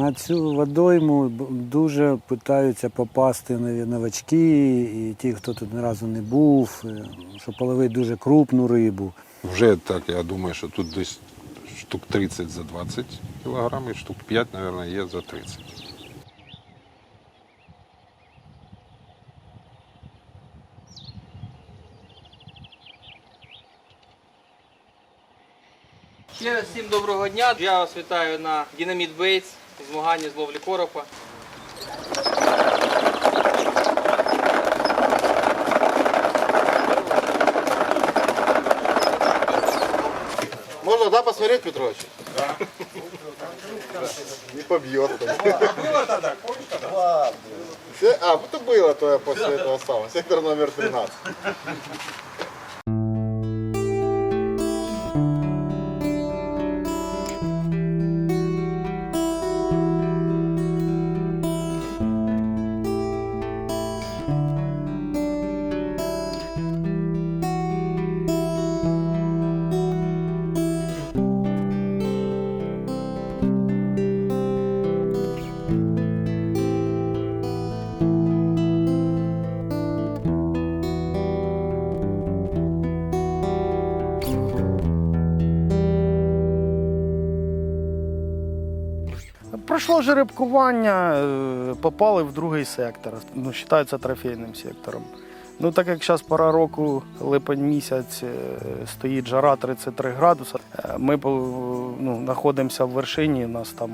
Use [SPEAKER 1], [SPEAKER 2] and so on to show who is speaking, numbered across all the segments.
[SPEAKER 1] На цю водойму дуже питаються попасти новачки і ті, хто тут ні разу не був, е, щоб половити дуже крупну рибу.
[SPEAKER 2] Вже так, я думаю, що тут десь штук 30 за 20 кілограмів, штук 5, мабуть, є за 30.
[SPEAKER 3] Ще раз всім доброго дня. Я вас вітаю на Динаміт Бейтс, змагання з ловлі коропа.
[SPEAKER 4] Можно, да, посмотреть, Петрович? Да. Не побьет. Было тогда, помнишь, А, это было, то я после этого самого. Сектор номер 13.
[SPEAKER 5] Пройшло жеребкування, е, попали в другий сектор. Ну, вважається трофейним сектором. Ну, так як зараз пора року, липень місяць, е, стоїть жара 33 градуси. е, Ми ну, знаходимося в вершині, у нас там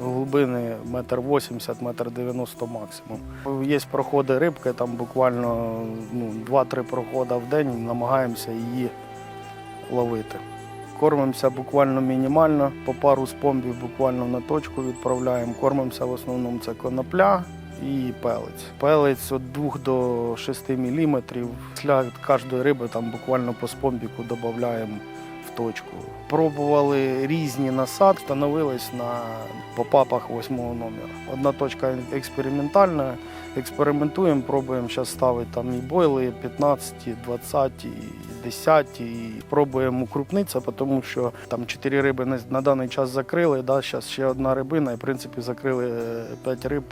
[SPEAKER 5] глибини метр 80, метр 90 максимум. Є проходи рибки, там буквально ну, 2-3 проходи в день, намагаємося її ловити. Кормимося буквально мінімально, по пару спомбів буквально на точку відправляємо. Кормимося в основному це конопля і пелець. Пелець від 2 до 6 мм. Для кожної риби там буквально по спомбіку додаємо точку. Пробували різні насад, встановились на попапах 8 номера. Одна точка експериментальна. Експериментуємо, пробуємо зараз ставити там і бойли 15, 20, 10 і пробуємо укрупнитися, тому що там 4 риби на, даний час закрили. Да, зараз ще одна рибина, і в принципі закрили 5 риб.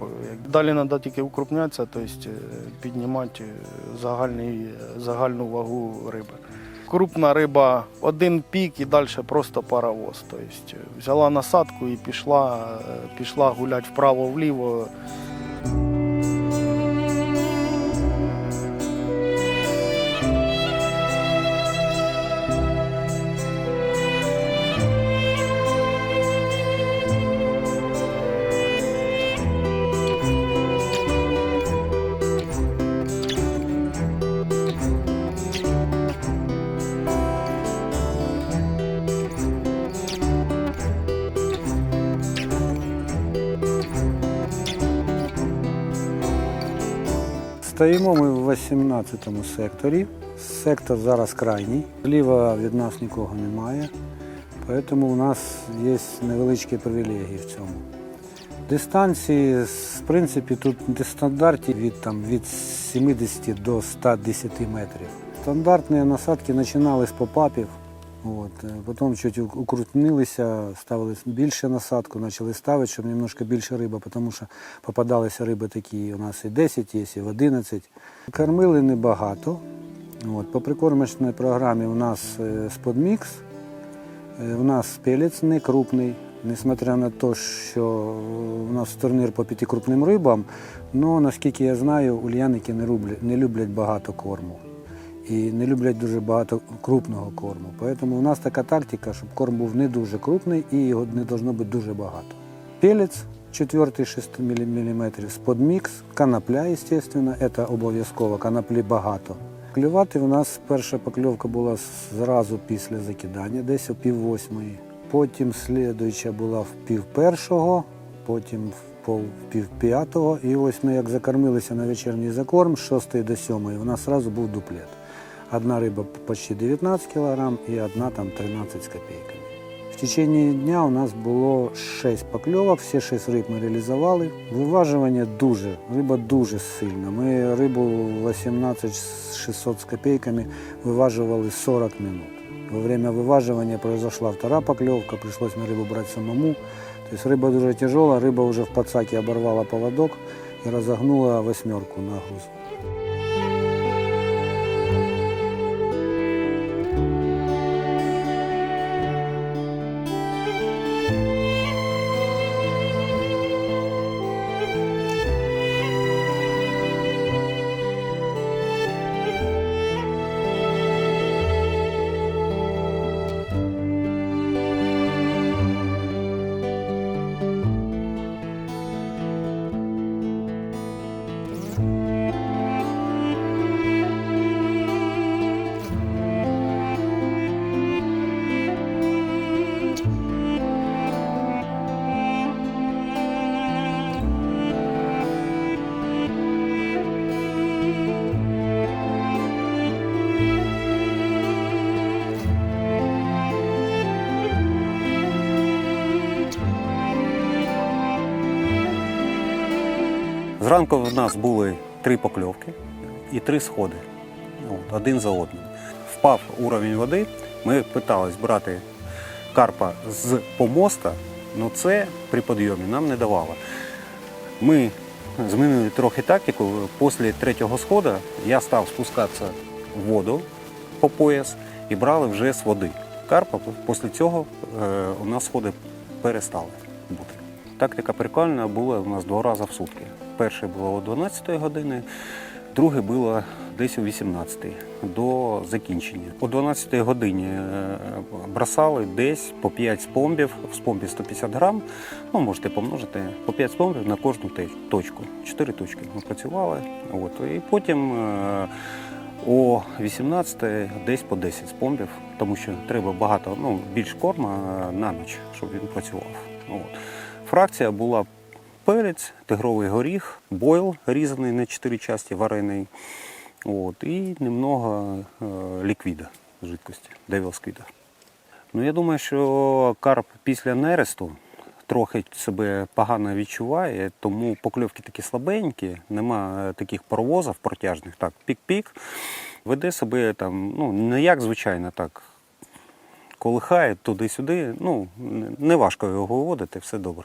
[SPEAKER 5] Далі треба тільки укрупнятися, тобто е, піднімати е, загальний, загальну вагу риби. Крупна риба, один пік і далі просто паровоз. Тобто взяла насадку і пішла, е, пішла гуляти вправо-вліво.
[SPEAKER 1] Стоїмо ми в 18 секторі. Сектор зараз крайній. Зліва від нас нікого немає, тому у нас є невеличкі привілегії в цьому. Дистанції, в принципі, тут де стандарті від, там, від 70 до 110 метрів. Стандартні насадки починали з попапів. От, е, потім чуть у- укрупнилися, ставили більше насадку, почали ставити, щоб немножко більше риби, тому що попадалися риби такі, у нас і 10 є, і в 11. Кормили небагато. От, по прикормочній програмі у нас е, сподмікс, е, у нас пелець не крупний, несмотря на те, що у нас турнір по п'яти крупним рибам, але наскільки я знаю, ульяники не люблять багато корму і не люблять дуже багато крупного корму. Тому у нас така тактика, щоб корм був не дуже крупний і його не повинно бути дуже багато. Пелець 4-6 мм, сподмікс, канапля, звісно, це обов'язково, канаплі багато. Клювати в нас перша покльовка була зразу після закидання, десь о пів восьмої. Потім слідуюча була в пів першого, потім в пів п'ятого. І ось ми як закормилися на вечірній закорм з 6 до 7, у нас одразу був дуплет. Одна риба почти 19 кг і одна там 13 з копійками. В течение дня у нас було 6 покльовок, всі 6 риб ми реалізували. Виважування дуже, риба дуже сильна. Ми рибу 18 600 з копійками виважували 40 минут. Во время вываживания произошла вторая поклевка, пришлось на рыбу брать самому. То есть рыба дуже тяжелая, рыба уже в подсаке оборвала поводок и разогнула восьмерку на груз.
[SPEAKER 6] Зранку в нас були три покльовки і три сходи, один за одним. Впав уровень води, ми питались брати карпа з помоста, але це при підйомі нам не давало. Ми змінили трохи тактику. Після третього сходу я став спускатися в воду по пояс і брали вже з води. Карпа після цього е, у нас сходи перестали бути. Тактика прикольна була у нас два рази в сутки. Перше було о 12 години, друге було десь о 18 до закінчення. О 12 годині е, бросали десь по 5 спомбів, в спомбі 150 грам. Ну, можете помножити по 5 спомбів на кожну точку. Чотири точки ми працювали. От. І потім е, о 18 десь по 10 спомбів, тому що треба багато, ну, більш корма е, на ніч, щоб він працював. От. Фракція була перець, тигровий горіх, бойл різаний на 4 часті, варений. От, і немного е, ліквіда жидкості, девілсквіда. Ну, я думаю, що карп після нересту трохи себе погано відчуває, тому покльовки такі слабенькі, нема е, таких паровозів протяжних, так, пік-пік. Веде себе там, ну, не як звичайно, так, колихає туди-сюди. Ну, не важко його виводити, все добре.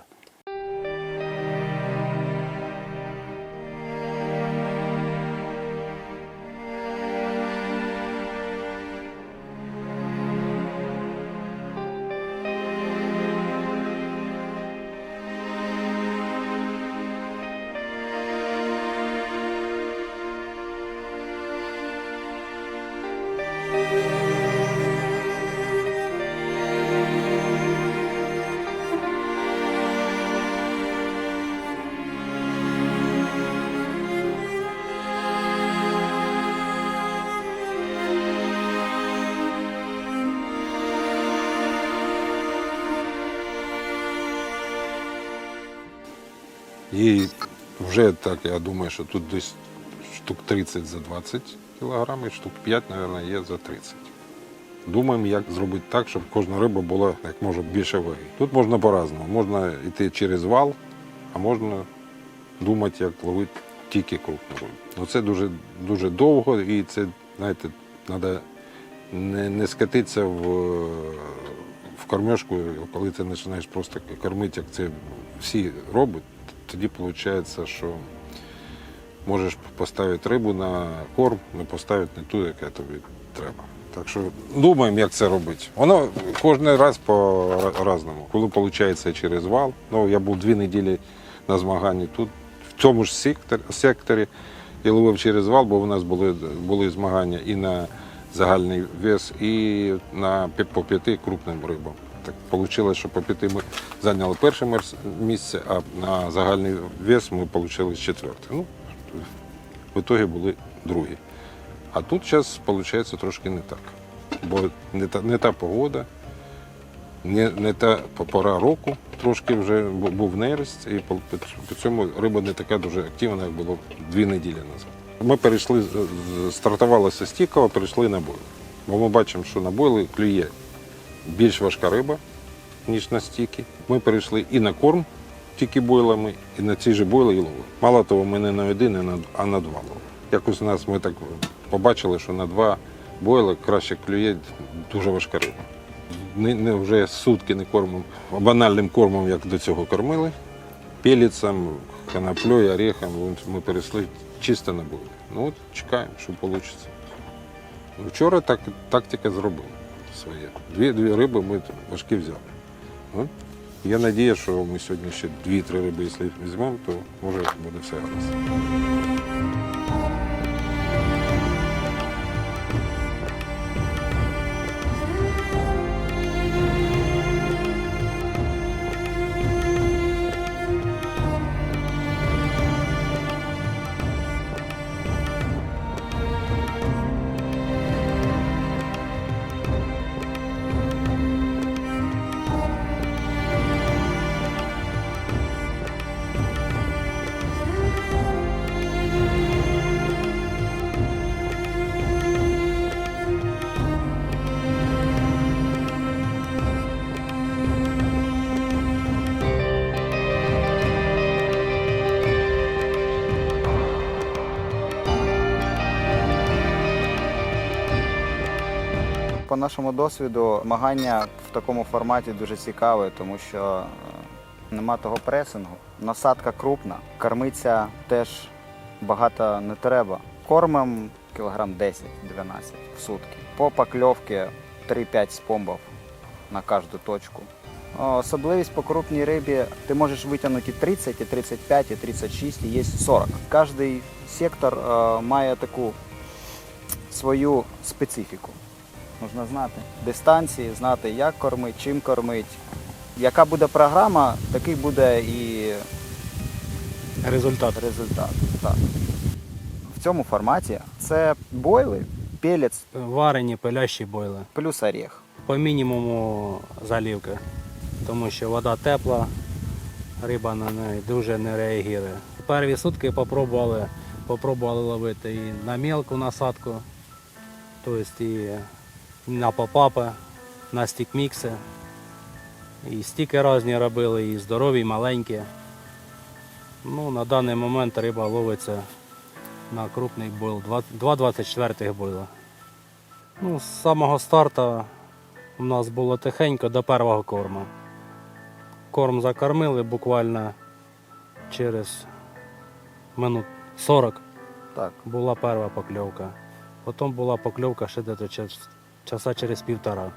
[SPEAKER 2] І вже так, я думаю, що тут десь штук 30 за 20 кг, і штук 5, мабуть, є за 30. Думаємо, як зробити так, щоб кожна риба була як може більше ваги. Тут можна по-разному. Можна йти через вал, а можна думати, як ловити тільки крупну рибу. Ну це дуже, дуже довго і це, знаєте, треба не, не скатитися в, в кормежку, коли ти починаєш просто кормити, як це всі роблять, тоді виходить, що можеш поставити рибу на корм, не поставити не ту, яка тобі треба. Так що думаємо, як це робити. Воно кожен раз по-разному. Коли виходить через вал, ну я був дві неділі на змаганні тут, в цьому ж сектор, секторі, і ловив через вал, бо у нас були, були змагання і на загальний вес, і на по п'яти крупним рибам. Так вийшло, що по п'яти ми зайняли перше місце, а на загальний вес ми отримали четверте. Ну, в ітогі були другі. А тут зараз виходить трошки не так. Бо не та, не та погода, не, не та пора року, трошки вже був нерест, і по, по цьому риба не така дуже активна, як було дві неділі назад. Ми перейшли, з- з- стікова, перейшли на бойл. Бо ми бачимо, що на бойли клює більш важка риба, ніж на стіки. Ми перейшли і на корм тільки бойлами, і на ці ж бойли і ловили. Мало того, ми не на один, а на- два ловили. Якось у нас ми так побачили, що на два бойла краще клює дуже важка риба. Не, не вже сутки не кормимо банальним кормом, як до цього кормили. Пеліцем, канаплею, орехом ми перейшли чисто на бойли. Ну от чекаємо, що вийде. Вчора так, тактика зробила своє. Дві, дві риби ми важкі взяли. Я сподіваюся, що ми сьогодні ще дві-три риби, якщо візьмемо, то може буде все гаразд.
[SPEAKER 7] По нашому досвіду, змагання в такому форматі дуже цікаве, тому що е, нема того пресингу. Насадка крупна, кормиться теж багато не треба. Кормим кілограм 10-12 в сутки. По покльовці 3-5 спомбов на кожну точку. Особливість по крупній рибі ти можеш витягнути і 30, і 35, і 36, і є 40. Кожний сектор е, має таку свою специфіку. Можна знати дистанції, знати, як кормить, чим кормить. Яка буде програма, такий буде і
[SPEAKER 8] Результат.
[SPEAKER 7] результат. Так. В цьому форматі це бойли, пелець
[SPEAKER 8] Варені пилящі бойли.
[SPEAKER 7] плюс орех.
[SPEAKER 8] По мінімуму залівки, тому що вода тепла, риба на неї дуже не реагує. Перві сутки попробували, попробували ловити і на мілку насадку, тобто і на попапи, на стікмікси. І стіки різні робили, і здорові, і маленькі. Ну, на даний момент риба ловиться на крупний бойл, 2,24 бойла. Ну, з самого старту у нас було тихенько до першого корму. Корм закормили буквально через минут 40
[SPEAKER 7] Так.
[SPEAKER 8] була перша покльовка. Потім була покльовка ще десь час- часа через півтора.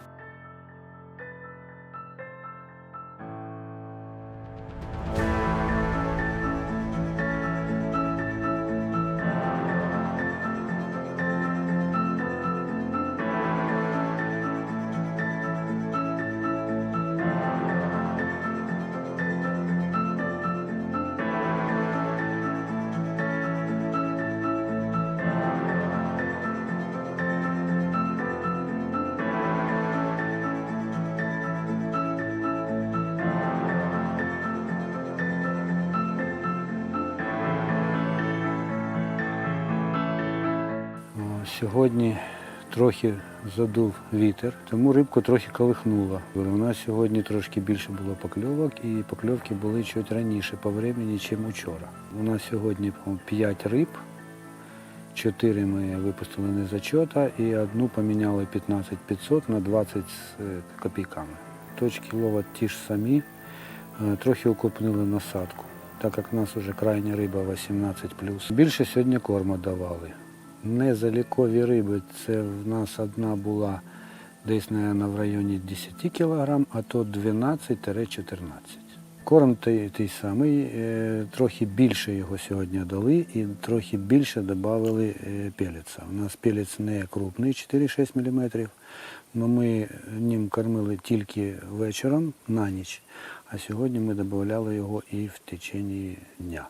[SPEAKER 1] Сьогодні трохи задув вітер, тому рибку трохи колихнуло. У нас сьогодні трошки більше було покльовок, і покльовки були чуть раніше по времени, ніж учора. У нас сьогодні 5 риб, 4 ми випустили не зачота і одну поміняли 15 500 на 20 з е, копійками. Точки лова ті ж самі, е, трохи укупнили насадку. Так як в нас вже крайня риба 18 Більше сьогодні корму давали. Незалікові риби, це в нас одна була десь, мабуть, в районі 10 кг, а то 12-14. Корм той, той самий, е, трохи більше його сьогодні дали і трохи більше додали пелеца. У нас пелець не крупний, 4-6 мм, але ми ним кормили тільки вечором на ніч, а сьогодні ми додавали його і в течение дня.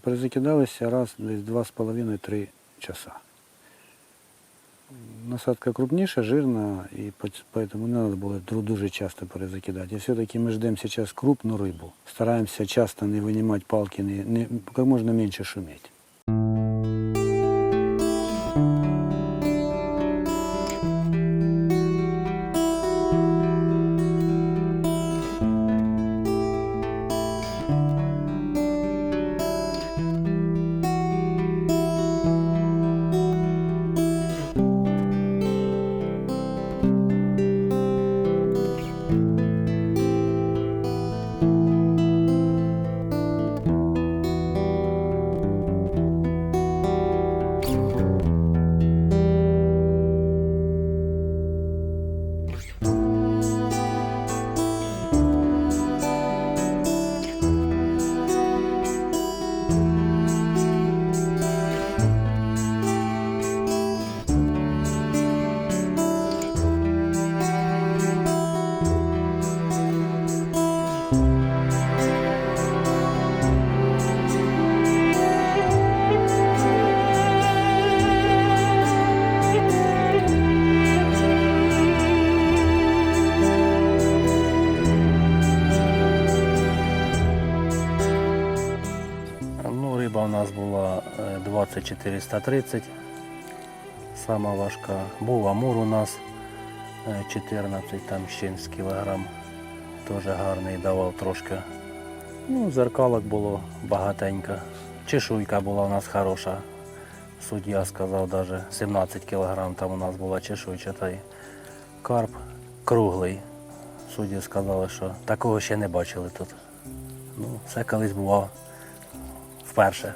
[SPEAKER 1] Перезакидалися раз десь 2,5-3 часа. Насадка крупніша, жирна, і поэтому не треба було ду- дуже часто перезакидати. Все-таки ми ждемо зараз крупну рибу. Стараємося часто не винімати палки, не, не, як можна менше шуметь.
[SPEAKER 8] Е, 2430, сама важка. Був амур у нас е, 14 там з кілограм. Теж гарний давав трошки. Ну, зеркалок було багатенько. Чешуйка була у нас хороша. Суддя сказав, навіть 17 кілограм там у нас була чешуйчата. І Карп круглий. Судді сказали, що такого ще не бачили тут. Ну, це колись було вперше.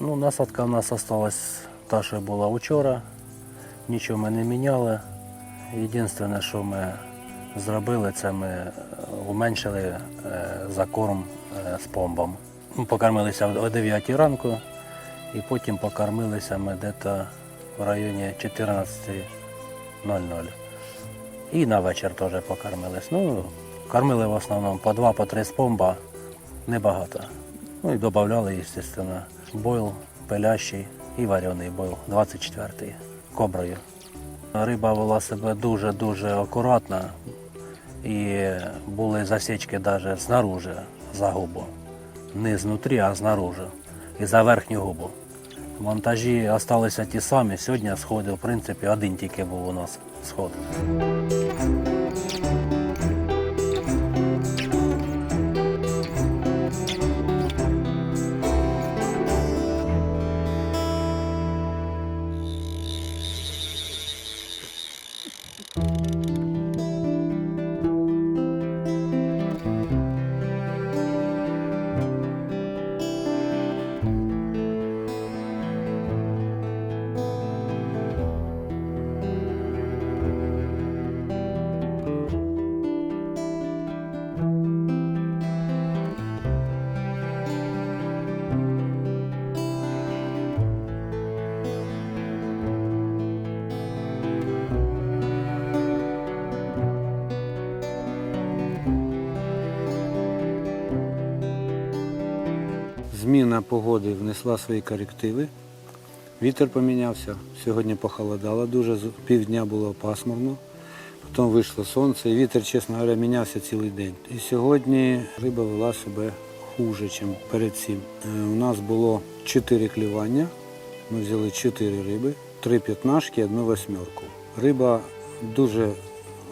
[SPEAKER 8] Ну, насадка в нас залишилась та, що була вчора. Нічого ми не міняли. Єдине, що ми зробили, це ми е, уменшили е, закорм е, з помбом. Ми покормилися о 9 ранку і потім покормилися ми десь в районі 14.00. І на вечір теж покормились. Ну, кормили в основному по два, по три з помба, небагато. Ну і додавали, звісно, бойл, пилящий і варений бойл, 24-й, коброю. Риба вела себе дуже-дуже акуратно і були засічки навіть знаружи за губу. Не знутрі, а знаружи. І за верхню губу. Монтажі залишилися ті самі. Сьогодні сходи, в принципі, один тільки був у нас сход.
[SPEAKER 1] Зміна погоди внесла свої корективи. Вітер помінявся. Сьогодні похолодало дуже, півдня було пасмурно. Потім вийшло сонце, і вітер, чесно говоря, мінявся цілий день. І сьогодні риба вела себе хуже, ніж перед цим. Е, У нас було чотири клювання. Ми взяли чотири риби, три п'ятнашки, одну восьмерку. Риба дуже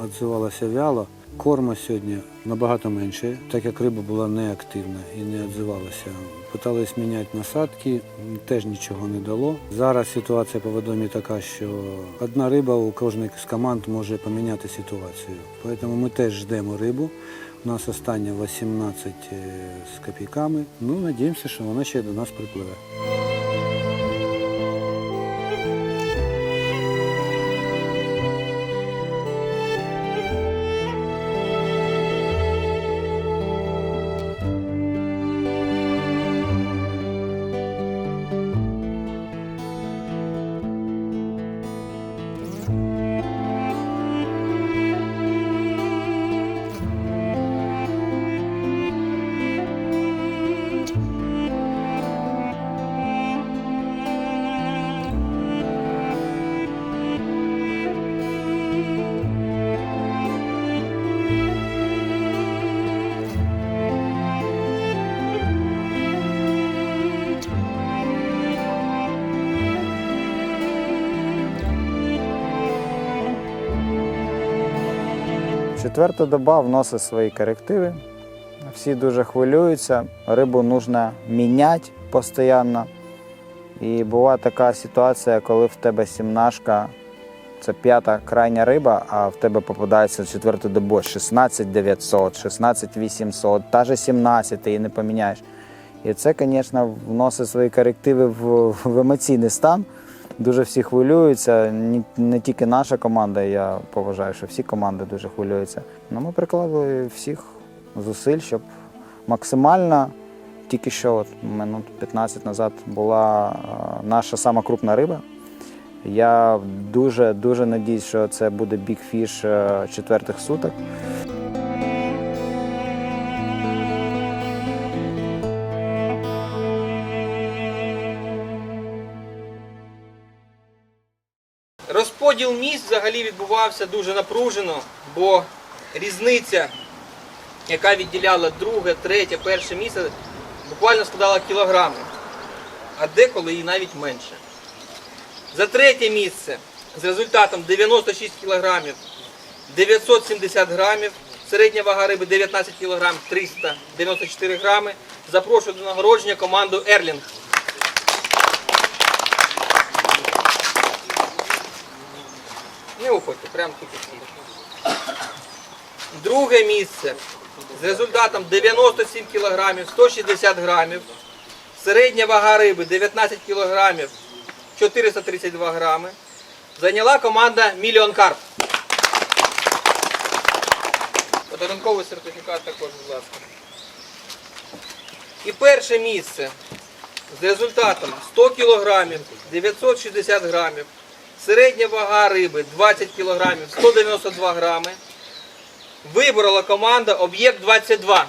[SPEAKER 1] відзивалася вяло. Корма сьогодні набагато менше, так як риба була неактивна і не відзивалася. Питались міняти насадки, теж нічого не дало. Зараз ситуація по водомі така, що одна риба у кожної з команд може поміняти ситуацію. Тому ми теж ждемо рибу. У нас остання 18 е, з копійками. Ну, надіємося, що вона ще до нас припливе.
[SPEAKER 7] Четверта доба вносить свої корективи. Всі дуже хвилюються, рибу потрібно міняти постійно. І буває така ситуація, коли в тебе сімнашка, це п'ята крайня риба, а в тебе попадається четверта добу 16 900, 16 800, та же 17 ти її не поміняєш. І це, звісно, вносить свої корективи в емоційний стан. Дуже всі хвилюються. Не, тільки наша команда, я поважаю, що всі команди дуже хвилюються. Ну, ми прикладали всіх зусиль, щоб максимально, тільки що от, минут 15 назад була е, наша сама крупна риба. Я дуже дуже надіюсь, що це буде бікфіш е, четвертих суток.
[SPEAKER 3] Розподіл місць взагалі відбувався дуже напружено, бо різниця, яка відділяла друге, третє, перше місце, буквально складала кілограми. а деколи і навіть менше. За третє місце з результатом 96 кг 970 грамів, середня вага риби 19 кг 394 грами. Запрошую до нагородження команду Ерлінг. Не уходьте, прямо тут. Друге місце з результатом 97 кг 160 грамів. Середня вага риби 19 кг 432 грами. Зайняла команда Мільйон Карп. Подарунковий сертифікат також, будь ласка. І перше місце з результатом 100 кг 960 грамів. Середня вага риби 20 кг 192 грами. Виборола команда Об'єкт 22.